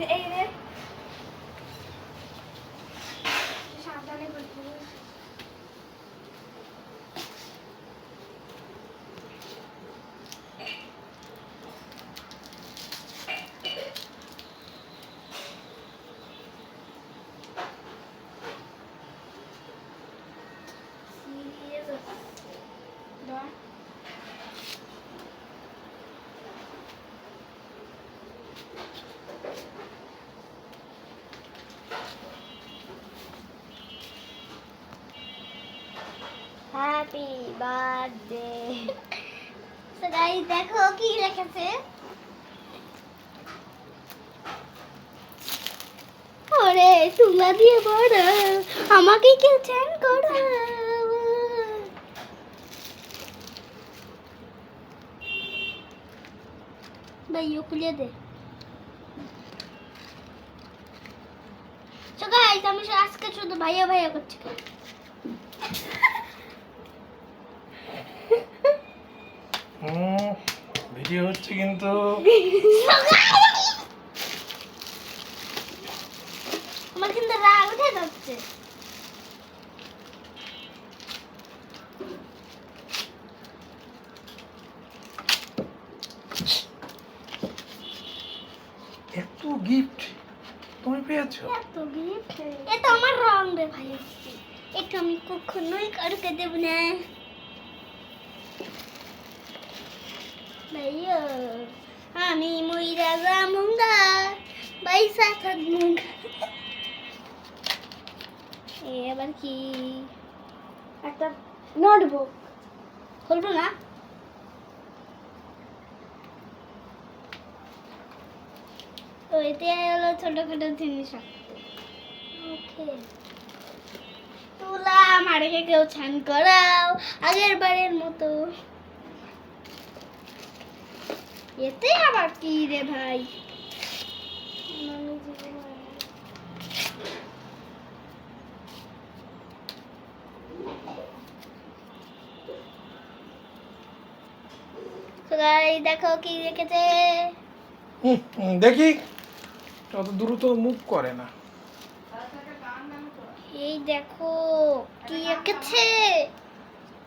Hani evini happy birthday তো guys দেখো কি লিখেছে? ওরে, তোমরা দিয়ে বড় আমাকে কেউ চ্যান করো ভাইও খুলে দে। তো গাইস আমি আজকে শুধু ভাইয়া ভাইয়া করছি। ভিডিও হচ্ছে কিন্তু আমার কিন্তু রাগ উঠে যাচ্ছে। এত গিফট তুমি পেয়েছ? এত গিফট এটা আমার রং রে ভাই এটা আমি কখনোই কারুকে দেব না। আমি মইরা যামুঙ্গা বাইসা থাকমুঙ্গা এ আবার কি? একটা নোটবুক না? ওইতে হলো ছোটখাটো জিনিস ওকে। তুলা আমাকে কেউ ছান করাও, আগের বারের মতো। এতে আবার কি রে ভাই? দেখো কি রেখেছে? দেখি। অত দ্রুত মুভ করে না। এই দেখো কি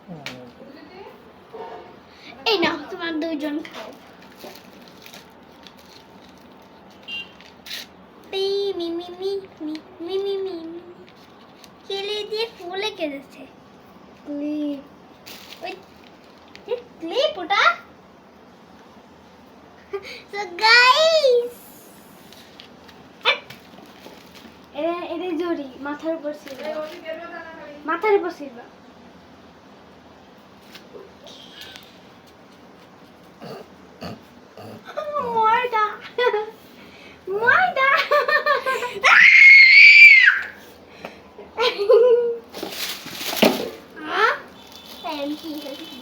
হুম, এই নাও তোমার দুইজন খাও। মি মি মি মি মি মি। মি মি। কেলে দিয়ে ফুলে কেঁদেছে ক্লিপ। ওই ক্লিপ ওটা? সো গাইস এ এটা জড়ি মাথার উপর ছিল মাথার উপর ছিল 你一声是